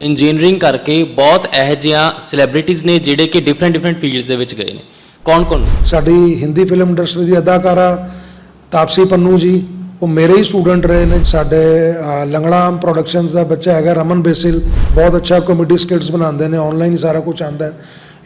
Engineering ਕਰਕੇ ਬਹੁਤ ਇਹੋ ਜਿਹੀਆਂ ਸੈਲੀਬ੍ਰਿਟੀਜ਼ ਨੇ ਜਿਹੜੇ ਕਿ ਡਿਫਰੈਂਟ ਡਿਫਰੈਂਟ ਫੀਲਡਸ ਦੇ ਵਿੱਚ ਗਏ ਨੇ। ਕੌਣ ਕੌਣ ਸਾਡੀ ਹਿੰਦੀ ਫਿਲਮ ਇੰਡਸਟਰੀ ਦੀ ਅਦਾਕਾਰਾ ਤਾਪਸੀ ਪੰਨੂ ਜੀ ਉਹ ਮੇਰੇ ਹੀ ਸਟੂਡੈਂਟ ਰਹੇ ਨੇ। ਸਾਡੇ ਅ, ਲੰਗੜਾਮ ਪ੍ਰੋਡਕਸ਼ਨਸ ਦਾ ਬੱਚਾ ਹੈਗਾ ਰਮਨ ਬੇਸਿਲ। ਬਹੁਤ ਅੱਛਾ ਕਾਮੇਡੀ ਸਕਿੱਟਸ ਬਣਾਉਂਦੇ ਨੇ ਆਨਲਾਈਨ ਸਾਰਾ ਕੁਝ ਆਉਂਦਾ ਹੈ।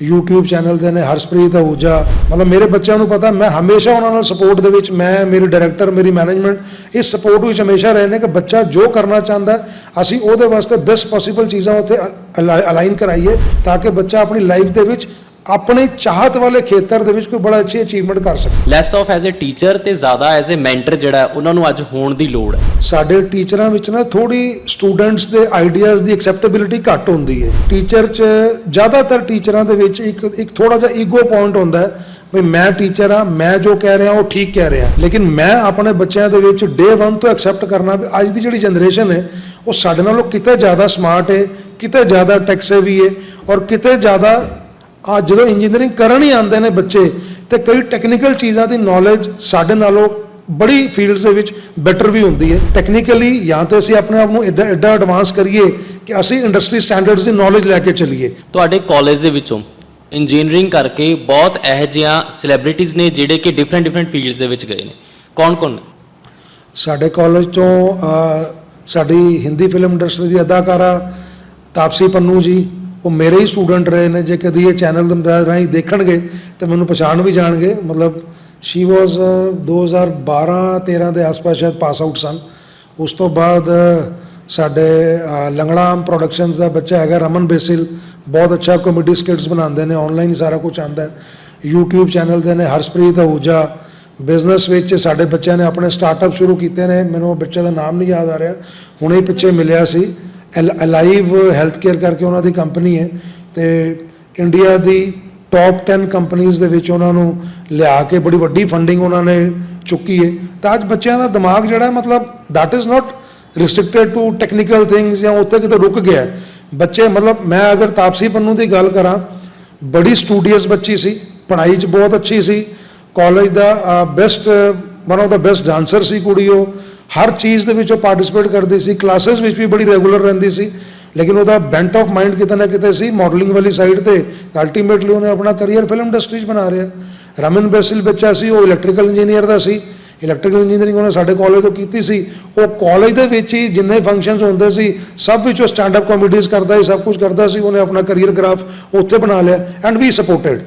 YouTube ਚੈਨਲ ਦੇ ਨੇ, ਹਰਸ਼ਪ੍ਰੀਤ ਆਹੂਜਾ ਮਤਲਬ ਮੇਰੇ ਬੱਚਿਆਂ ਨੂੰ ਪਤਾ, ਮੈਂ ਹਮੇਸ਼ਾ ਉਹਨਾਂ ਨਾਲ ਸਪੋਰਟ ਦੇ ਵਿੱਚ, ਮੈਂ, ਮੇਰੇ ਡਾਇਰੈਕਟਰ ਮੇਰੀ ਮੈਨੇਜਮੈਂਟ ਇਸ ਸਪੋਰਟ ਵਿੱਚ ਹਮੇਸ਼ਾ ਰਹਿੰਦੇ ਕਿ ਬੱਚਾ ਜੋ ਕਰਨਾ ਚਾਹੁੰਦਾ, ਅਸੀਂ ਉਹਦੇ ਵਾਸਤੇ ਬੈਸਟ ਪੋਸੀਬਲ ਚੀਜ਼ਾਂ ਉੱਥੇ ਅਲਾਈਨ ਕਰਾਈਏ, ਤਾਂ ਕਿ ਬੱਚਾ ਆਪਣੀ ਲਾਈਫ ਦੇ ਵਿੱਚ ਆਪਣੇ ਚਾਹਤ ਵਾਲੇ ਖੇਤਰ ਦੇ ਵਿੱਚ ਕੋਈ ਬੜਾ ਅੱਛੀ ਅਚੀਵਮੈਂਟ ਕਰ ਸਕੇ less of as a teacher ਤੇ ਜ਼ਿਆਦਾ ਐਜ਼ ਅ ਮੈਂਟਰ ਜਿਹੜਾ ਉਹਨਾਂ ਨੂੰ ਅੱਜ ਹੋਣ ਦੀ ਲੋੜ ਹੈ। ਸਾਡੇ ਟੀਚਰਾਂ ਵਿੱਚ ਨਾ ਥੋੜੀ ਸਟੂਡੈਂਟਸ ਦੇ ਆਈਡੀਆਜ਼ ਦੀ ਐਕਸੈਪਟੇਬਿਲਿਟੀ ਘੱਟ ਹੁੰਦੀ ਹੈ। ਟੀਚਰ 'ਚ ਜ਼ਿਆਦਾਤਰ ਟੀਚਰਾਂ ਦੇ ਵਿੱਚ ਇੱਕ ਇੱਕ ਥੋੜਾ ਜਿਹਾ ਈਗੋ ਪੁਆਇੰਟ ਹੁੰਦਾ ਹੈ ਵੀ ਮੈਂ ਟੀਚਰ ਆ ਮੈਂ ਜੋ ਕਹਿ ਰਿਹਾ ਉਹ ਠੀਕ ਕਹਿ ਰਿਹਾ। ਲੇਕਿਨ ਮੈਂ ਆਪਣੇ ਬੱਚਿਆਂ ਦੇ ਵਿੱਚ ਡੇ 1 ਤੋਂ ਐਕਸੈਪਟ ਕਰਨਾ ਵੀ ਅੱਜ ਦੀ ਜਿਹੜੀ ਜਨਰੇਸ਼ਨ ਹੈ ਉਹ ਸਾਡੇ ਨਾਲੋਂ ਕਿਤੇ ਜ਼ਿਆਦਾ ਸਮਾਰਟ ਹੈ ਕਿਤੇ ਜ਼ਿਆਦਾ ਟੈਕ ਸੇਵੀ ਹੈ ਔਰ ਕਿਤੇ ਜ਼ਿਆਦਾ ਆ ਜਦੋਂ ਇੰਜੀਨੀਅਰਿੰਗ ਕਰਨ ਹੀ ਆਉਂਦੇ ਨੇ ਬੱਚੇ ਤੇ ਕਈ ਟੈਕਨੀਕਲ ਚੀਜ਼ਾਂ ਦੀ ਨੌਲੇਜ ਸਾਡੇ ਨਾਲੋਂ ਬੜੀ ਫੀਲਡਸ ਦੇ ਵਿੱਚ ਬੈਟਰ ਵੀ ਹੁੰਦੀ ਹੈ। ਟੈਕਨੀਕਲੀ ਜਾਂ ਤੇ ਅਸੀਂ ਆਪਣੇ ਆਪ ਨੂੰ ਐਡਾ ਐਡਾ ਐਡਵਾਂਸ ਕਰੀਏ ਕਿ ਅਸੀਂ ਇੰਡਸਟਰੀ ਸਟੈਂਡਰਡਸ ਦੀ ਨੌਲੇਜ ਲੈ ਕੇ ਚੱਲੀਏ। ਤੁਹਾਡੇ ਕਾਲਜ ਦੇ ਵਿੱਚੋਂ ਇੰਜੀਨੀਅਰਿੰਗ ਕਰਕੇ ਬਹੁਤ ਇਹੋ ਜਿਹੀਆਂ ਸੈਲੀਬ੍ਰਿਟੀਜ਼ ਨੇ ਜਿਹੜੇ ਕਿ ਡਿਫਰੈਂਟ ਡਿਫਰੈਂਟ ਫੀਲਡਸ ਦੇ ਵਿੱਚ ਗਏ ਨੇ। ਕੌਣ ਕੌਣ ਨੇ? ਸਾਡੇ ਕਾਲਜ ਤੋਂ ਸਾਡੀ ਹਿੰਦੀ ਫਿਲਮ ਇੰਡਸਟਰੀ ਦੀ ਅਦਾਕਾਰਾ ਤਾਪਸੀ ਪੰਨੂ ਜੀ ਉਹ ਮੇਰੇ ਹੀ ਸਟੂਡੈਂਟ ਰਹੇ ਨੇ ਜੇ ਕਦੀ ਇਹ ਚੈਨਲ ਦੇ ਰਾਹੀਂ ਦੇਖਣਗੇ ਤੇ ਮੈਨੂੰ ਪਛਾਣ ਵੀ ਜਾਣਗੇ। ਮਤਲਬ ਸ਼ੀ ਵਾਸ 2012 13 ਦੇ ਆਸ-ਪਾਸ ਸ਼ਾਇਦ ਪਾਸ ਆਊਟ ਸਨ। ਉਸ ਤੋਂ ਬਾਅਦ ਸਾਡੇ ਅ, ਲੰਗੜਾਮ ਪ੍ਰੋਡਕਸ਼ਨਸ ਦਾ ਬੱਚਾ ਹੈਗਾ ਰਮਨ ਬੇਸਿਲ। ਬਹੁਤ ਅੱਛਾ ਕਾਮੇਡੀ ਸਕਿਟਸ ਬਣਾਉਂਦੇ ਨੇ ਆਨਲਾਈਨ ਸਾਰਾ ਕੁਝ ਆਉਂਦਾ ਹੈ। YouTube ਚੈਨਲ ਦੇ ਨੇ ਹਰਸ਼ਪ੍ਰੀਤ ਆਹੂਜਾ। ਬਿਜ਼ਨਸ ਵਿੱਚ ਸਾਡੇ ਬੱਚਿਆਂ ਨੇ ਆਪਣੇ ਸਟਾਰਟਅਪ ਸ਼ੁਰੂ ਕੀਤੇ ਨੇ। ਮੈਨੂੰ ਉਹ ਬੱਚੇ ਦਾ ਨਾਮ ਨਹੀਂ ਯਾਦ ਆ ਰਿਹਾ। ਹੁਣੇ ਪਿੱਛੇ ਮਿਲਿਆ ਸੀ। ਅਲਾਈਵ ਹੈਲਥ ਕੇਅਰ ਕਰਕੇ ਉਹਨਾਂ ਦੀ ਕੰਪਨੀ ਹੈ ਤੇ ਇੰਡੀਆ ਦੀ ਟੌਪ 10 ਕੰਪਨੀਆਂ ਦੇ ਵਿੱਚ ਉਹਨਾਂ ਨੂੰ ਲਿਆ ਕੇ ਬੜੀ ਵੱਡੀ ਫੰਡਿੰਗ ਉਹਨਾਂ ਨੇ ਚੁੱਕੀ ਹੈ। ਤਾਂ ਅੱਜ ਬੱਚਿਆਂ ਦਾ ਦਿਮਾਗ ਜਿਹੜਾ ਮਤਲਬ that is not restricted to technical things ਜਾਂ ਉੱਥੇ ਕਿਤੇ ਰੁਕ ਗਿਆ ਬੱਚੇ, ਮਤਲਬ ਮੈਂ ਅਗਰ ਤਾਪਸੀ ਪੰਨੂ ਦੀ ਗੱਲ ਕਰਾਂ, ਬੜੀ ਸਟੂਡੀਅਸ ਬੱਚੀ ਸੀ, ਪੜ੍ਹਾਈ 'ਚ ਬਹੁਤ ਅੱਛੀ ਸੀ। College the best one of the best dancer ਸੀ ਕੁੜੀ ਉਹ। ਹਰ ਚੀਜ਼ ਦੇ ਵਿੱਚ ਉਹ ਪਾਰਟਿਸਿਪੇਟ ਕਰਦੀ ਸੀ ਕਲਾਸਿਸ ਵਿੱਚ ਵੀ ਬੜੀ ਰੈਗੂਲਰ ਰਹਿੰਦੀ ਸੀ, ਲੇਕਿਨ ਉਹਦਾ ਬੈਂਟ ਆਫ ਮਾਈਂਡ ਕਿਤੇ ਨਾ ਕਿਤੇ ਸੀ ਮਾਡਲਿੰਗ ਵਾਲੀ ਸਾਈਡ ਤੇ, ਤਾਂ ਅਲਟੀਮੇਟਲੀ ਉਹਨੇ ਆਪਣਾ ਕੈਰੀਅਰ ਫਿਲਮ ਇੰਡਸਟਰੀ 'ਚ ਬਣਾ ਰਿਹਾ। ਰਮਨ ਬੈਸਿਲ ਬੱਚਾ ਸੀ, ਉਹ ਇਲੈਕਟ੍ਰੀਕਲ ਇੰਜੀਨੀਅਰ ਦਾ ਸੀ। ਇਲੈਕਟ੍ਰੀਕਲ ਇੰਜੀਨੀਅਰਿੰਗ ਉਹਨੇ ਸਾਡੇ ਕਾਲਜ ਤੋਂ ਕੀਤੀ ਸੀ। ਉਹ ਕਾਲਜ ਦੇ ਵਿੱਚ ਹੀ ਜਿੰਨੇ ਫੰਕਸ਼ਨਸ ਹੁੰਦੇ ਸੀ, ਸਭ ਵਿੱਚ ਉਹ ਸਟੈਂਡ ਅਪ ਕਾਮੇਡੀਜ਼ ਕਰਦਾ ਸੀ, ਸਭ ਕੁਝ ਕਰਦਾ ਸੀ, ਉਹਨੇ ਆਪਣਾ ਕੈਰੀਅਰ ਗ੍ਰਾਫ ਉੱਥੇ ਬਣਾ ਲਿਆ ਐਂਡ ਵੀ ਸਪੋਰਟਡ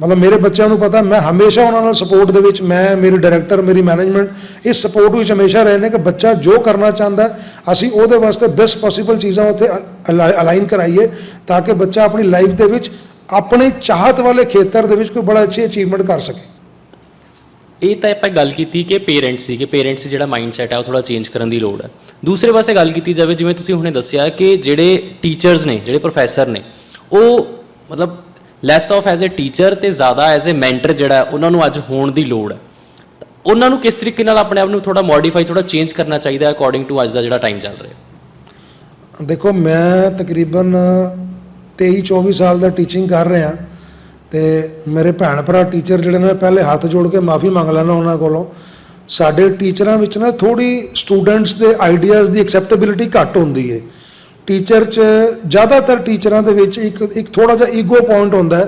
ਮਤਲਬ ਮੇਰੇ ਬੱਚਿਆਂ ਨੂੰ ਪਤਾ, ਮੈਂ ਹਮੇਸ਼ਾ ਉਹਨਾਂ ਨਾਲ ਸਪੋਰਟ ਦੇ ਵਿੱਚ, ਮੈਂ, ਮੇਰੇ ਡਾਇਰੈਕਟਰ ਮੇਰੀ ਮੈਨੇਜਮੈਂਟ ਇਸ ਸਪੋਰਟ ਵਿੱਚ ਹਮੇਸ਼ਾ ਰਹਿੰਦੇ ਕਿ ਬੱਚਾ ਜੋ ਕਰਨਾ ਚਾਹੁੰਦਾ ਅਸੀਂ ਉਹਦੇ ਵਾਸਤੇ ਬੈਸਟ ਪੋਸੀਬਲ ਚੀਜ਼ਾਂ ਉੱਥੇ ਅਲਾਈਨ ਕਰਾਈਏ ਤਾਂ ਕਿ ਬੱਚਾ ਆਪਣੀ ਲਾਈਫ ਦੇ ਵਿੱਚ, ਆਪਣੇ ਚਾਹਤ ਵਾਲੇ ਖੇਤਰ ਦੇ ਵਿੱਚ ਕੋਈ ਬੜਾ ਅੱਛੀ ਅਚੀਵਮੈਂਟ ਕਰ ਸਕੇ। ਇਹ ਤਾਂ ਆਪਾਂ ਗੱਲ ਕੀਤੀ ਕਿ ਪੇਰੈਂਟਸ ਸੀ ਕਿ ਪੇਰੈਂਟਸ ਜਿਹੜਾ ਮਾਈਂਡਸੈਟ ਹੈ, ਉਹ ਥੋੜਾ ਚੇਂਜ ਕਰਨ ਦੀ ਲੋੜ ਹੈ। ਦੂਸਰੇ ਪਾਸੇ ਗੱਲ ਕੀਤੀ ਜਾਵੇ, ਜਿਵੇਂ ਤੁਸੀਂ ਹੁਣੇ ਦੱਸਿਆ ਕਿ ਜਿਹੜੇ ਟੀਚਰਸ ਨੇ, ਜਿਹੜੇ ਪ੍ਰੋਫੈਸਰ ਨੇ, ਉਹ ਮਤਲਬ less of as a teacher ਤੇ ਜ਼ਿਆਦਾ ਐਜ਼ ਅ ਮੈਂਟਰ ਜਿਹੜਾ ਉਹਨਾਂ ਨੂੰ ਅੱਜ ਹੋਣ ਦੀ ਲੋੜ ਹੈ। ਉਹਨਾਂ ਨੂੰ ਕਿਸ ਤਰੀਕੇ ਨਾਲ ਆਪਣੇ ਆਪ ਨੂੰ ਥੋੜਾ ਮੋਡੀਫਾਈ ਥੋੜਾ ਚੇਂਜ ਕਰਨਾ ਚਾਹੀਦਾ ਹੈ ਅਕੋਰਡਿੰਗ ਟੂ ਅੱਜ ਦਾ ਜਿਹੜਾ ਟਾਈਮ ਚੱਲ ਰਿਹਾ ਦੇਖੋ, ਮੈਂ ਤਕਰੀਬਨ 23 24 ਸਾਲ ਦਾ ਟੀਚਿੰਗ ਕਰ ਰਿਹਾ ਤੇ ਮੇਰੇ ਭੈਣ ਭਰਾ ਟੀਚਰ ਜਿਹੜੇ ਨੇ, ਪਹਿਲੇ ਹੱਥ ਜੋੜ ਕੇ ਮਾਫੀ ਮੰਗ ਲੈਣਾ ਉਹਨਾਂ ਕੋਲੋਂ। ਸਾਡੇ ਟੀਚਰਾਂ ਵਿੱਚ ਨਾ ਥੋੜੀ ਸਟੂਡੈਂਟਸ ਦੇ ਆਈਡੀਆਜ਼ ਦੀ ਐਕਸੈਪਟੇਬਿਲਿਟੀ ਘੱਟ ਹੁੰਦੀ ਹੈ। ਟੀਚਰ 'ਚ ਜ਼ਿਆਦਾਤਰ ਟੀਚਰਾਂ ਦੇ ਵਿੱਚ ਇੱਕ ਇੱਕ ਥੋੜਾ ਜਿਹਾ ਈਗੋ ਪੁਆਇੰਟ ਹੁੰਦਾ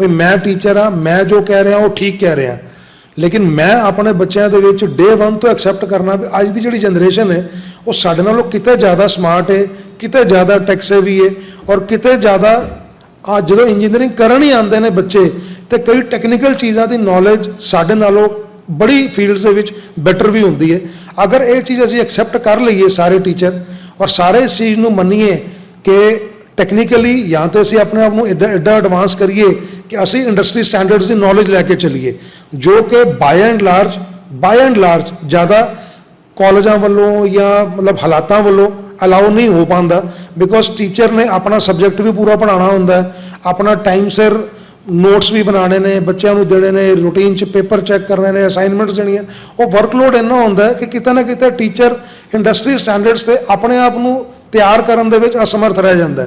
ਵੀ ਮੈਂ ਟੀਚਰ ਆ ਮੈਂ ਜੋ ਕਹਿ ਰਿਹਾ ਉਹ ਠੀਕ ਕਹਿ ਰਿਹਾ। ਲੇਕਿਨ ਮੈਂ ਆਪਣੇ ਬੱਚਿਆਂ ਦੇ ਵਿੱਚ ਡੇ 1 ਤੋਂ ਐਕਸੈਪਟ ਕਰਨਾ, ਵੀ ਅੱਜ ਦੀ ਜਿਹੜੀ ਜਨਰੇਸ਼ਨ ਹੈ, ਉਹ ਸਾਡੇ ਨਾਲੋਂ ਕਿਤੇ ਜ਼ਿਆਦਾ ਸਮਾਰਟ ਹੈ, ਕਿਤੇ ਜ਼ਿਆਦਾ ਟੈਕ ਸੇਵੀ ਹੈ, ਔਰ ਕਿਤੇ ਜ਼ਿਆਦਾ ਆ ਜਦੋਂ ਇੰਜੀਨੀਅਰਿੰਗ ਕਰਨ ਹੀ ਆਉਂਦੇ ਨੇ ਬੱਚੇ, ਤੇ ਕਈ ਟੈਕਨੀਕਲ ਚੀਜ਼ਾਂ ਦੀ ਨੌਲੇਜ ਸਾਡੇ ਨਾਲੋਂ ਬੜੀ ਫੀਲਡਸ ਦੇ ਵਿੱਚ ਬੈਟਰ ਵੀ ਹੁੰਦੀ ਹੈ। ਅਗਰ ਇਹ ਚੀਜ਼ ਅਸੀਂ ਐਕਸੈਪਟ ਕਰ ਲਈਏ ਸਾਰੇ ਟੀਚਰ ਔਰ ਸਾਰੇ ਇਸ ਚੀਜ਼ ਨੂੰ ਮੰਨੀਏ ਕਿ ਟੈਕਨੀਕਲੀ ਜਾਂ ਤੇ ਅਸੀਂ ਆਪਣੇ ਆਪ ਨੂੰ ਐਡਾ ਐਡਾ ਐਡਵਾਂਸ ਕਰੀਏ ਕਿ ਅਸੀਂ ਇੰਡਸਟਰੀ ਸਟੈਂਡਰਡਸ ਦੀ ਨੌਲੇਜ ਲੈ ਕੇ ਚੱਲੀਏ, ਜੋ ਕਿ by and large by and large ਜ਼ਿਆਦਾ ਕਾਲਜਾਂ ਵੱਲੋਂ ਜਾਂ ਮਤਲਬ ਹਾਲਾਤਾਂ ਵੱਲੋਂ ਅਲਾਉ ਨਹੀਂ ਹੋ ਪਾਉਂਦਾ ਬਿਕੋਜ਼ ਟੀਚਰ ਨੇ ਆਪਣਾ ਸਬਜੈਕਟ ਵੀ ਪੂਰਾ ਪੜ੍ਹਾਉਣਾ ਹੁੰਦਾ, ਆਪਣਾ ਟਾਈਮ ਸਿਰ ਨੋਟਸ ਵੀ ਬਣਾਉਣੇ ਨੇ, ਬੱਚਿਆਂ ਨੂੰ ਦੇਣੇ ਨੇ ਰੂਟੀਨ 'ਚ ਪੇਪਰ ਚੈੱਕ ਕਰਨੇ ਨੇ ਅਸਾਈਨਮੈਂਟਸ ਦੇਣੀਆਂ। ਉਹ ਵਰਕਲੋਡ ਇੰਨਾ ਹੁੰਦਾ ਕਿ ਕਿਤੇ ਨਾ ਕਿਤੇ ਟੀਚਰ ਇੰਡਸਟਰੀ ਸਟੈਂਡਰਡਸ ਤੇ ਆਪਣੇ ਆਪ ਨੂੰ ਤਿਆਰ ਕਰਨ ਦੇ ਵਿੱਚ ਅਸਮਰਥ ਰਹਿ ਜਾਂਦਾ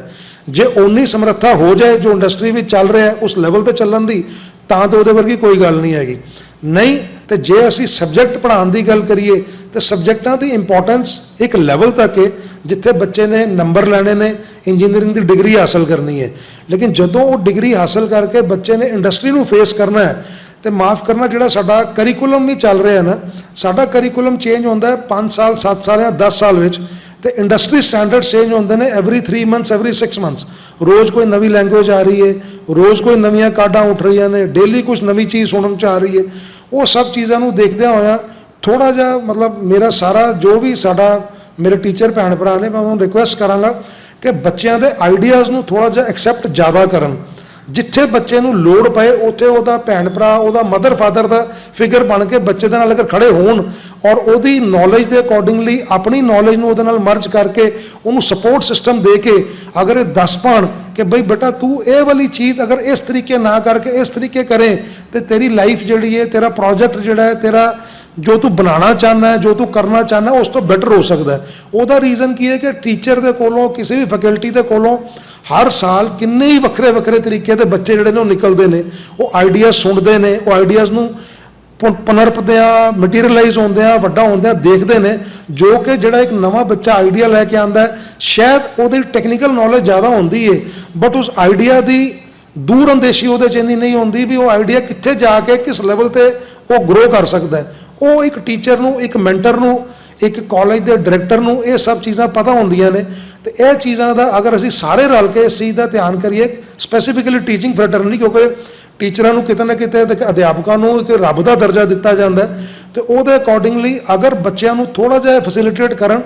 ਜੇ ਓਨੀ ਸਮਰੱਥਾ ਹੋ ਜਾਏ ਜੋ ਇੰਡਸਟਰੀ ਵਿੱਚ ਚੱਲ ਰਿਹਾ ਉਸ ਲੈਵਲ ਤੇ ਚੱਲਣ ਦੀ, ਤਾਂ ਤਾਂ ਉਹਦੇ ਵਰਗੀ ਕੋਈ ਗੱਲ ਨਹੀਂ ਹੈਗੀ। ਨਹੀਂ, ਤੇ ਜੇ ਅਸੀਂ ਸਬਜੈਕਟ ਪੜ੍ਹਾਉਣ ਦੀ ਗੱਲ ਕਰੀਏ, ਤੇ ਸਬਜੈਕਟਾਂ ਦੀ ਇੰਪੋਰਟੈਂਸ ਇੱਕ ਲੈਵਲ ਤੱਕ ਹੈ। ਜਿੱਥੇ ਬੱਚੇ ਨੇ ਨੰਬਰ ਲੈਣੇ ਨੇ ਇੰਜੀਨੀਅਰਿੰਗ ਦੀ ਡਿਗਰੀ ਹਾਸਲ ਕਰਨੀ ਹੈ। ਲੇਕਿਨ ਜਦੋਂ ਉਹ ਡਿਗਰੀ ਹਾਸਲ ਕਰਕੇ ਬੱਚੇ ਨੇ ਇੰਡਸਟਰੀ ਨੂੰ ਫੇਸ ਕਰਨਾ ਹੈ, ਤੇ ਮਾਫ ਕਰਨਾ ਜਿਹੜਾ ਸਾਡਾ ਕਰਿਕੂਲਮ ਵੀ ਚੱਲ ਰਿਹਾ ਨਾ, ਸਾਡਾ ਕਰਿਕੂਲਮ ਚੇਂਜ ਹੁੰਦਾ ਹੈ 5 ਸਾਲ 7 ਸਾਲ ਜਾਂ 10 ਸਾਲ ਵਿੱਚ, ਤੇ ਇੰਡਸਟਰੀ ਸਟੈਂਡਰਡਸ ਚੇਂਜ ਹੁੰਦੇ ਨੇ ਐਵਰੀ 3 ਮੰਥਸ ਐਵਰੀ 6 ਮੰਥਸ ਰੋਜ਼ ਕੋਈ ਨਵੀਂ ਲੈਂਗੁਏਜ ਆ ਰਹੀ ਹੈ, ਰੋਜ਼ ਕੋਈ ਨਵੀਆਂ ਕਾਢਾਂ ਉੱਠ ਰਹੀਆਂ ਨੇ ਡੇਲੀ ਕੁਝ ਨਵੀਂ ਚੀਜ਼ ਸੁਣਨ ਚ ਆ ਰਹੀ ਹੈ। ਉਹ ਸਭ ਚੀਜ਼ਾਂ ਨੂੰ ਦੇਖਦਿਆਂ ਹੋਇਆ ਥੋੜਾ ਜਿਹਾ ਮਤਲਬ ਮੇਰਾ ਸਾਰਾ ਜੋ ਵੀ ਸਾਡਾ ਮੇਰੇ ਟੀਚਰ ਭੈਣ ਭਰਾ ਨੇ, ਮੈਂ ਉਹਨਾਂ ਨੂੰ ਰਿਕੁਐਸਟ ਕਰਾਂਗਾ ਕਿ ਬੱਚਿਆਂ ਦੇ ਆਈਡੀਆਜ਼ ਨੂੰ ਥੋੜਾ ਜਿਹਾ ਐਕਸੈਪਟ ਜ਼ਿਆਦਾ ਕਰਨ। ਜਿੱਥੇ ਬੱਚੇ ਨੂੰ ਲੋੜ ਪਏ, ਉੱਥੇ ਉਹਦਾ ਭੈਣ ਭਰਾ, ਉਹਦਾ ਮਦਰ ਫਾਦਰ ਦਾ ਫਿਗਰ ਬਣ ਕੇ ਬੱਚੇ ਦੇ ਨਾਲ ਅਗਰ ਖੜੇ ਹੋਣ ਔਰ ਉਹਦੀ ਨੌਲੇਜ ਦੇ ਅਕੋਰਡਿੰਗਲੀ ਆਪਣੀ ਨੌਲੇਜ ਨੂੰ ਉਹਦੇ ਨਾਲ ਮਰਜ ਕਰਕੇ ਉਹਨੂੰ ਸਪੋਰਟ ਸਿਸਟਮ ਦੇ ਕੇ ਅਗਰ ਇਹ ਦੱਸ ਪਾਣ ਕਿ ਬਈ ਬੇਟਾ ਤੂੰ ਇਹ ਵਾਲੀ ਚੀਜ਼ ਅਗਰ ਇਸ ਤਰੀਕੇ ਨਾ ਕਰਕੇ, ਇਸ ਤਰੀਕੇ ਕਰੇ, ਤੇ ਤੇਰੀ ਲਾਈਫ ਜਿਹੜੀ ਹੈ, ਤੇਰਾ ਪ੍ਰੋਜੈਕਟ ਜਿਹੜਾ ਹੈ, ਤੇਰਾ ਜੋ ਤੂੰ ਬਣਾਉਣਾ ਚਾਹੁੰਦਾ ਹੈ, ਜੋ ਤੂੰ ਕਰਨਾ ਚਾਹੁੰਦਾ ਉਸ ਤੋਂ ਬੈਟਰ ਹੋ ਸਕਦਾ ਹੈ। ਉਹਦਾ ਰੀਜ਼ਨ ਕੀ ਹੈ ਕਿ ਟੀਚਰ ਦੇ ਕੋਲੋਂ, ਕਿਸੇ ਵੀ ਫੈਕਲਟੀ ਦੇ ਕੋਲੋਂ ਹਰ ਸਾਲ ਕਿੰਨੇ ਹੀ ਵੱਖਰੇ ਵੱਖਰੇ ਤਰੀਕੇ ਦੇ ਬੱਚੇ ਜਿਹੜੇ ਨੇ ਉਹ ਨਿਕਲਦੇ ਨੇ। ਉਹ ਆਈਡੀਆ ਸੁਣਦੇ ਨੇ, ਉਹ ਆਈਡੀਆਜ਼ ਨੂੰ ਪਨਰਪਦਿਆਂ ਮਟੀਰੀਅਲਾਈਜ਼ ਹੁੰਦਿਆਂ ਵੱਡਾ ਹੁੰਦਿਆਂ ਦੇਖਦੇ ਨੇ, ਜੋ ਕਿ ਜਿਹੜਾ ਇੱਕ ਨਵਾਂ ਬੱਚਾ ਆਈਡੀਆ ਲੈ ਕੇ ਆਂਦਾ ਸ਼ਾਇਦ ਉਹਦੀ ਟੈਕਨੀਕਲ ਨੌਲੇਜ ਜ਼ਿਆਦਾ ਹੁੰਦੀ ਹੈ ਬਟ ਉਸ ਆਈਡੀਆ ਦੀ ਦੂਰ ਅੰਦੇਸ਼ੀ ਉਹਦੇ ਚ ਇੰਨੀ ਨਹੀਂ ਹੁੰਦੀ ਵੀ ਉਹ ਆਈਡੀਆ ਕਿੱਥੇ ਜਾ ਕੇ, ਕਿਸ ਲੈਵਲ ਤੇ ਉਹ ਗਰੋ ਕਰ ਸਕਦਾ ਹੈ। ਉਹ ਇੱਕ ਟੀਚਰ ਨੂੰ, ਇੱਕ ਮੈਂਟਰ ਨੂੰ, ਇੱਕ ਕਾਲਜ ਦੇ ਡਾਇਰੈਕਟਰ ਨੂੰ ਇਹ ਸਭ ਚੀਜ਼ਾਂ ਪਤਾ ਹੁੰਦੀਆਂ ਨੇ। ਤੇ ਇਹ ਚੀਜ਼ਾਂ ਦਾ ਅਗਰ ਅਸੀਂ ਸਾਰੇ ਰਲ ਕੇ ਇਸ ਚੀਜ਼ ਦਾ ਧਿਆਨ ਕਰੀਏ ਸਪੈਸੀਫਿਕਲੀ ਟੀਚਿੰਗ ਫੈਟਰਨਲੀ ਕਿਉਂਕਿ ਟੀਚਰਾਂ ਨੂੰ ਕਿਤੇ ਨਾ ਕਿਤੇ ਅਧਿਆਪਕਾਂ ਨੂੰ ਇੱਕ ਰੱਬ ਦਾ ਦਰਜਾ ਦਿੱਤਾ ਜਾਂਦਾ ਹੈ। ਤੇ ਉਹਦੇ ਅਕੋਰਡਿੰਗਲੀ ਅਗਰ ਬੱਚਿਆਂ ਨੂੰ ਥੋੜਾ ਜਿਹਾ ਫੈਸਿਲਿਟੇਟ ਕਰਨ,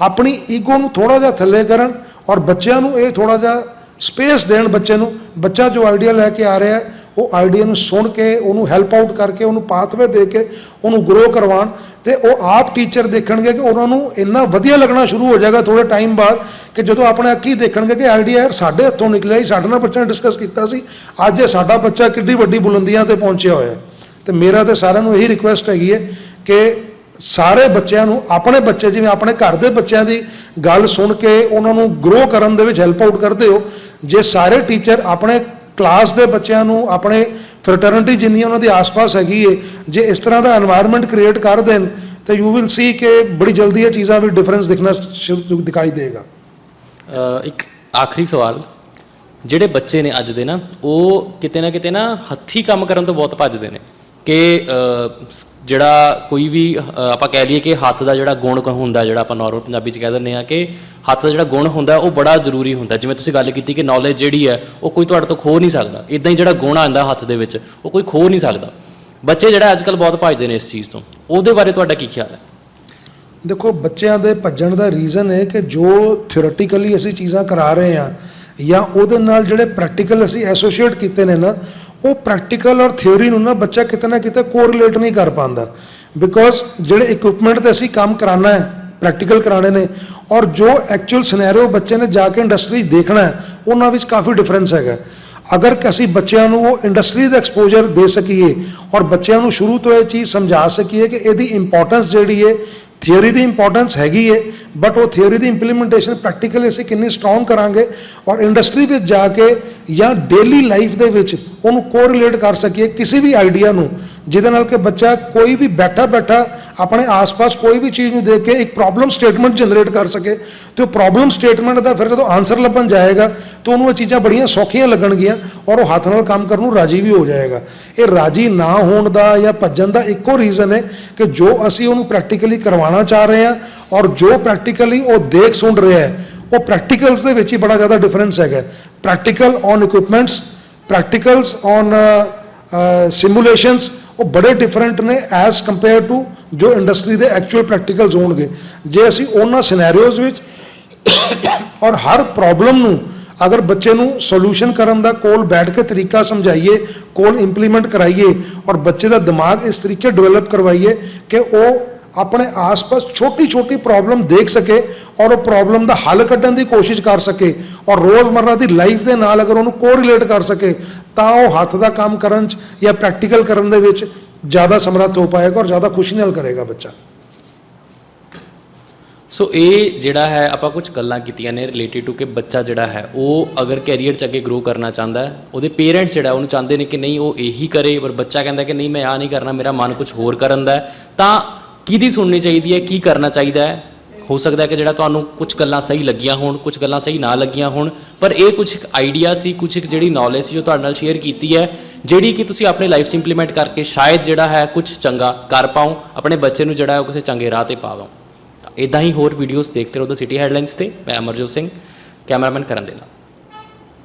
ਆਪਣੀ ਈਗੋ ਨੂੰ ਥੋੜਾ ਜਿਹਾ ਥੱਲੇ ਕਰਨ ਔਰ ਬੱਚਿਆਂ ਨੂੰ ਇਹ ਥੋੜਾ ਜਿਹਾ ਸਪੇਸ ਦੇਣ ਬੱਚੇ ਨੂੰ, ਬੱਚਾ ਜੋ ਆਈਡੀਆ ਲੈ ਕੇ ਆ ਰਿਹਾ ਹੈ ਉਹ ਆਈਡੀਆ ਨੂੰ ਸੁਣ ਕੇ, ਉਹਨੂੰ ਹੈਲਪ ਆਊਟ ਕਰਕੇ, ਉਹਨੂੰ ਪਾਥਵੇ ਦੇ ਕੇ, ਉਹਨੂੰ ਗਰੋ ਕਰਵਾਉਣ ਤੇ ਉਹ ਆਪ ਟੀਚਰ ਦੇਖਣਗੇ ਕਿ ਉਹਨਾਂ ਨੂੰ ਇੰਨਾ ਵਧੀਆ ਲੱਗਣਾ ਸ਼ੁਰੂ ਹੋ ਜਾਏਗਾ ਥੋੜੇ ਟਾਈਮ ਬਾਅਦ ਕਿ ਜਦੋਂ ਆਪਣਾ ਕੀ ਦੇਖਣਗੇ ਕਿ ਆਈਡੀਆ ਯਾਰ ਸਾਡੇ ਹੱਥੋਂ ਨਿਕਲਿਆ ਸੀ, ਸਾਡੇ ਨਾਲ ਬੱਚਿਆਂ ਨੇ ਡਿਸਕਸ ਕੀਤਾ ਸੀ, ਅੱਜ ਇਹ ਸਾਡਾ ਬੱਚਾ ਕਿੱਡੀ ਵੱਡੀ ਬੁਲੰਦੀਆਂ ਤੇ ਪਹੁੰਚਿਆ ਹੋਇਆ ਹੈ। ਤੇ ਮੇਰਾ ਤੇ ਸਾਰਿਆਂ ਨੂੰ ਇਹੀ ਰਿਕੁਐਸਟ ਹੈਗੀ ਹੈ ਕਿ ਸਾਰੇ ਬੱਚਿਆਂ ਨੂੰ, ਆਪਣੇ ਬੱਚੇ ਜਿਵੇਂ ਆਪਣੇ ਘਰ ਦੇ ਬੱਚਿਆਂ ਦੀ ਗੱਲ ਸੁਣ ਕੇ ਉਹਨਾਂ ਨੂੰ ਗਰੋ ਕਰਨ ਦੇ ਵਿੱਚ ਹੈਲਪ ਆਊਟ ਕਰਦੇ ਹੋ ਜੇ ਸਾਰੇ ਟੀਚਰ ਆਪਣੇ ਕਲਾਸ ਦੇ ਬੱਚਿਆਂ ਨੂੰ ਆਪਣੇ ਫਰਟਰਨਿਟੀ ਜਿੰਨੀ ਉਹਨਾਂ ਦੇ ਆਸ-ਪਾਸ ਹੈਗੀ ਏ, ਜੇ ਇਸ ਤਰ੍ਹਾਂ ਦਾ এনवायरमेंट ਕ੍ਰੀਏਟ ਕਰ ਦੇਣ, ਤੇ ਯੂ ਵਿਲ ਸੀ ਕਿ ਬੜੀ ਜਲਦੀ ਇਹ ਚੀਜ਼ਾਂ ਵੀ ਡਿਫਰੈਂਸ ਦਿਖਣਾ ਸ਼ੁਰੂ ਦਿਖਾਈ ਦੇਗਾ। ਇੱਕ ਆਖਰੀ ਸਵਾਲ। ਜਿਹੜੇ ਬੱਚੇ ਨੇ ਅੱਜ ਦੇ ਨਾ, ਉਹ ਕਿਤੇ ਨਾ ਕਿਤੇ ਨਾ ਹੱਥੀ ਕੰਮ ਕਰਨ ਤੋਂ ਬਹੁਤ ਭੱਜਦੇ ਨੇ। ਕਿ ਜਿਹੜਾ ਕੋਈ ਵੀ ਆਪਾਂ ਕਹਿ ਲਈਏ ਕਿ ਹੱਥ ਦਾ ਜਿਹੜਾ ਗੁਣ ਹੁੰਦਾ, ਜਿਹੜਾ ਆਪਾਂ ਨਾਰਮਲ ਪੰਜਾਬੀ ਚ ਕਹਿ ਦਿੰਦੇ ਆ ਕਿ ਹੱਥ ਦਾ ਜਿਹੜਾ ਗੁਣ ਹੁੰਦਾ, ਉਹ ਬੜਾ ਜ਼ਰੂਰੀ ਹੁੰਦਾ। ਜਿਵੇਂ ਤੁਸੀਂ ਗੱਲ ਕੀਤੀ ਕਿ ਨੌਲੇਜ ਜਿਹੜੀ ਹੈ, ਉਹ ਕੋਈ ਤੁਹਾਡੇ ਤੋਂ ਖੋ ਨਹੀਂ ਸਕਦਾ। ਇਦਾਂ ਹੀ ਜਿਹੜਾ ਗੁਣ ਆਂਦਾ ਹੱਥ ਦੇ ਵਿੱਚ, ਉਹ ਕੋਈ ਖੋ ਨਹੀਂ ਸਕਦਾ। ਬੱਚੇ ਜਿਹੜਾ ਅੱਜ ਕੱਲ ਬਹੁਤ ਭੱਜਦੇ ਨੇ ਇਸ ਚੀਜ਼ ਤੋਂ। ਉਹਦੇ ਬਾਰੇ ਤੁਹਾਡਾ ਕੀ ਖਿਆਲ ਹੈ? ਦੇਖੋ, ਬੱਚਿਆਂ ਦੇ ਭੱਜਣ ਦਾ ਰੀਜ਼ਨ ਹੈ ਕਿ ਜੋ ਥਿਓਰੇਟਿਕਲੀ ਅਸੀਂ ਚੀਜ਼ਾਂ ਕਰਾ ਰਹੇ ਹਾਂ, ਜਾਂ ਉਹਦੇ ਨਾਲ ਜਿਹੜੇ ਪ੍ਰੈਕਟੀਕਲ ਅਸੀਂ ਐਸੋਸੀਏਟ ਕੀਤੇ ਨੇ ਨਾ ਉਹ ਪ੍ਰੈਕਟੀਕਲ ਔਰ ਥਿਉਰੀ ਨੂੰ ਨਾ ਬੱਚਾ ਕਿਤੇ ਨਾ ਕਿਤੇ ਕੋਰਿਲੇਟ ਨਹੀਂ ਕਰ ਪਾਉਂਦਾ। ਬਿਕੋਜ਼ ਜਿਹੜੇ ਇਕਵਿਪਮੈਂਟ ਤੇ ਅਸੀਂ ਕੰਮ ਕਰਾਉਣਾ ਹੈ ਪ੍ਰੈਕਟੀਕਲ ਕਰਾਣੇ ਨੇ, ਔਰ ਜੋ ਐਕਚੁਅਲ ਸਿਨੈਰੀਓ ਬੱਚੇ ਨੇ ਜਾ ਕੇ ਇੰਡਸਟਰੀ ਦੇਖਣਾ ਉਹਨਾਂ ਵਿੱਚ ਕਾਫੀ ਡਿਫਰੈਂਸ ਹੈਗਾ। ਅਗਰ ਅਸੀਂ ਬੱਚਿਆਂ ਨੂੰ ਉਹ ਇੰਡਸਟਰੀ ਦਾ ਐਕਸਪੋਜ਼ਰ ਦੇ ਸਕੀਏ, ਔਰ ਬੱਚਿਆਂ ਨੂੰ ਸ਼ੁਰੂ ਤੋਂ ਇਹ ਚੀਜ਼ ਸਮਝਾ ਸਕੀਏ ਕਿ ਇਹਦੀ ਇੰਪੋਰਟੈਂਸ ਜਿਹੜੀ ਹੈ ਥਿਉਰੀ ਦੀ ਇੰਪੋਰਟੈਂਸ ਹੈਗੀ ਹੈ ਬਟ ਉਹ ਥਿਉਰੀ ਦੀ ਇੰਪਲੀਮੈਂਟੇਸ਼ਨ ਪ੍ਰੈਕਟੀਕਲੀ ਅਸੀਂ ਕਿੰਨੀ ਸਟਰੋਂਗ ਕਰਾਂਗੇ ਔਰ ਇੰਡਸਟਰੀ ਵਿੱਚ ਜਾ ਕੇ ਜਾਂ ਡੇਲੀ ਲਾਈਫ ਦੇ ਵਿੱਚ ਉਹਨੂੰ ਕੋਰਿਲੇਟ ਕਰ ਸਕੀਏ ਕਿਸੇ ਵੀ ਆਈਡੀਆ ਨੂੰ। ਜਿਹਦੇ ਨਾਲ ਕਿ ਬੱਚਾ ਕੋਈ ਵੀ ਬੈਠਾ ਬੈਠਾ ਆਪਣੇ ਆਸ-ਪਾਸ ਕੋਈ ਵੀ ਚੀਜ਼ ਨੂੰ ਦੇਖ ਕੇ ਇੱਕ ਪ੍ਰੋਬਲਮ ਸਟੇਟਮੈਂਟ ਜਨਰੇਟ ਕਰ ਸਕੇ ਤੇ ਉਹ ਪ੍ਰੋਬਲਮ ਸਟੇਟਮੈਂਟ ਦਾ ਫਿਰ ਜਦੋਂ ਆਨਸਰ ਲੱਭਣ ਜਾਏਗਾ ਤਾਂ ਉਹਨੂੰ ਇਹ ਚੀਜ਼ਾਂ ਬੜੀਆਂ ਸੌਖੀਆਂ ਲੱਗਣਗੀਆਂ ਔਰ ਉਹ ਹੱਥ ਨਾਲ ਕੰਮ ਕਰਨ ਨੂੰ ਰਾਜੀ ਵੀ ਹੋ ਜਾਏਗਾ। ਇਹ ਰਾਜੀ ਨਾ ਹੋਣ ਦਾ ਜਾਂ ਭੱਜਣ ਦਾ ਇੱਕੋ ਰੀਜ਼ਨ ਹੈ ਕਿ ਜੋ ਅਸੀਂ ਉਹਨੂੰ ਪ੍ਰੈਕਟੀਕਲੀ ਕਰਵਾਉਣਾ ਚਾਹ ਰਹੇ ਹਾਂ ਔਰ ਜੋ ਪ੍ਰੈਕਟੀਕਲੀ ਉਹ ਦੇਖ ਸੁਣ ਰਿਹਾ ਹੈ, ਉਹ ਪ੍ਰੈਕਟੀਕਲਸ ਦੇ ਵਿੱਚ ਹੀ ਬੜਾ ਜ਼ਿਆਦਾ ਡਿਫਰੈਂਸ ਹੈਗਾ। Practical on equipments practicals on simulations ਉਹ ਬੜੇ ਡਿਫਰੈਂਟ ਨੇ ਐਜ਼ ਕੰਪੇਅਰ ਟੂ ਜੋ ਇੰਡਸਟਰੀ ਦੇ ਐਕਚੁਅਲ ਪ੍ਰੈਕਟੀਕਲਸ ਹੋਣਗੇ। ਜੇ ਅਸੀਂ ਉਹਨਾਂ ਸਿਨੈਰੀਓਜ਼ ਵਿੱਚ ਔਰ ਹਰ ਪ੍ਰੋਬਲਮ ਨੂੰ ਅਗਰ ਬੱਚੇ ਨੂੰ ਸੋਲੂਸ਼ਨ ਕਰਨ ਦਾ ਕੋਲ ਬੈਠ ਕੇ ਤਰੀਕਾ ਸਮਝਾਈਏ, ਕੋਲ ਇੰਪਲੀਮੈਂਟ ਕਰਾਈਏ ਔਰ ਬੱਚੇ ਦਾ ਦਿਮਾਗ ਇਸ ਤਰੀਕੇ ਡਿਵੈਲਪ ਕਰਵਾਈਏ ਕਿ ਉਹ ਆਪਣੇ ਆਸ-ਪਾਸ ਛੋਟੀ-ਛੋਟੀ ਪ੍ਰੋਬਲਮ ਦੇਖ ਸਕੇ ਔਰ ਉਹ ਪ੍ਰੋਬਲਮ ਦਾ ਹੱਲ ਕੱਢਣ ਦੀ ਕੋਸ਼ਿਸ਼ ਕਰ ਸਕੇ ਔਰ ਰੋਜ਼ਮਰਰਾ ਦੀ ਲਾਈਫ ਦੇ ਨਾਲ ਅਗਰ ਉਹਨੂੰ ਕੋਰਿਲੇਟ ਕਰ ਸਕੇ, ਤਾਂ ਉਹ ਹੱਥ ਦਾ ਕੰਮ ਕਰਨ 'ਚ ਜਾਂ ਪ੍ਰੈਕਟੀਕਲ ਕਰਨ ਦੇ ਵਿੱਚ ਜ਼ਿਆਦਾ ਸਮਰੱਥ ਹੋ ਪਾਏਗਾ ਔਰ ਜ਼ਿਆਦਾ ਖੁਸ਼ੀ ਨਾਲ ਕਰੇਗਾ ਬੱਚਾ। ਸੋ ਇਹ ਜਿਹੜਾ ਹੈ, ਆਪਾਂ ਕੁਝ ਗੱਲਾਂ ਕੀਤੀਆਂ ਨੇ ਰਿਲੇਟਡ ਟੂ ਕਿ ਬੱਚਾ ਜਿਹੜਾ ਹੈ, ਉਹ ਅਗਰ ਕੈਰੀਅਰ ਚ ਅੱਗੇ ਗਰੋ ਕਰਨਾ ਚਾਹੁੰਦਾ ਹੈ, ਉਹਦੇ ਪੇਰੈਂਟਸ ਜਿਹੜਾ, ਉਹਨੂੰ ਚਾਹੁੰਦੇ ਨੇ ਕਿ ਨਹੀਂ, ਉਹ ਇਹੀ ਕਰੇ, ਪਰ ਬੱਚਾ ਕਹਿੰਦਾ ਕਿ ਨਹੀਂ, ਮੈਂ ਆ ਨਹੀਂ ਕਰਨਾ, ਮੇਰਾ ਮਨ ਕੁਝ ਹੋਰ ਕਰਨ ਦਾ ਤਾਂ ਕਿਹਦੀ ਸੁਣਨੀ ਚਾਹੀਦੀ ਹੈ, ਕੀ ਕਰਨਾ ਚਾਹੀਦਾ ਹੈ? ਹੋ ਸਕਦਾ ਕਿ ਜਿਹੜਾ ਤੁਹਾਨੂੰ ਕੁਝ ਗੱਲਾਂ ਸਹੀ ਲੱਗੀਆਂ ਹੋਣ ਕੁਝ ਗੱਲਾਂ ਸਹੀ ਨਾ ਲੱਗੀਆਂ ਹੋਣ, ਪਰ ਇਹ ਕੁਝ ਇੱਕ ਆਈਡੀਆ ਸੀ ਕੁਝ ਇੱਕ ਜਿਹੜੀ ਨੌਲੇਜ ਸੀ ਜੋ ਤੁਹਾਡੇ ਨਾਲ ਸ਼ੇਅਰ ਕੀਤੀ ਹੈ, ਜਿਹੜੀ ਕਿ ਤੁਸੀਂ ਆਪਣੀ ਲਾਈਫ 'ਚ ਇੰਪਲੀਮੈਂਟ ਕਰਕੇ ਸ਼ਾਇਦ ਜਿਹੜਾ ਹੈ ਕੁਝ ਚੰਗਾ ਕਰ ਪਾਓ, ਆਪਣੇ ਬੱਚੇ ਨੂੰ ਜਿਹੜਾ ਹੈ ਉਹ ਕਿਸੇ ਚੰਗੇ ਰਾਹ ਤੇ ਪਾਵਾਂ। ਇਦਾਂ ਹੀ ਹੋਰ ਵੀਡੀਓਜ਼ ਦੇਖਦੇ ਰਹੋ ਦ ਸਿਟੀ ਹੈਡਲਾਈਨਸ ਤੇ, ਮੈਂ ਅਮਰਜੋਤ ਸਿੰਘ, ਕੈਮਰਾਮੈਨ ਕਰਨ ਦੇ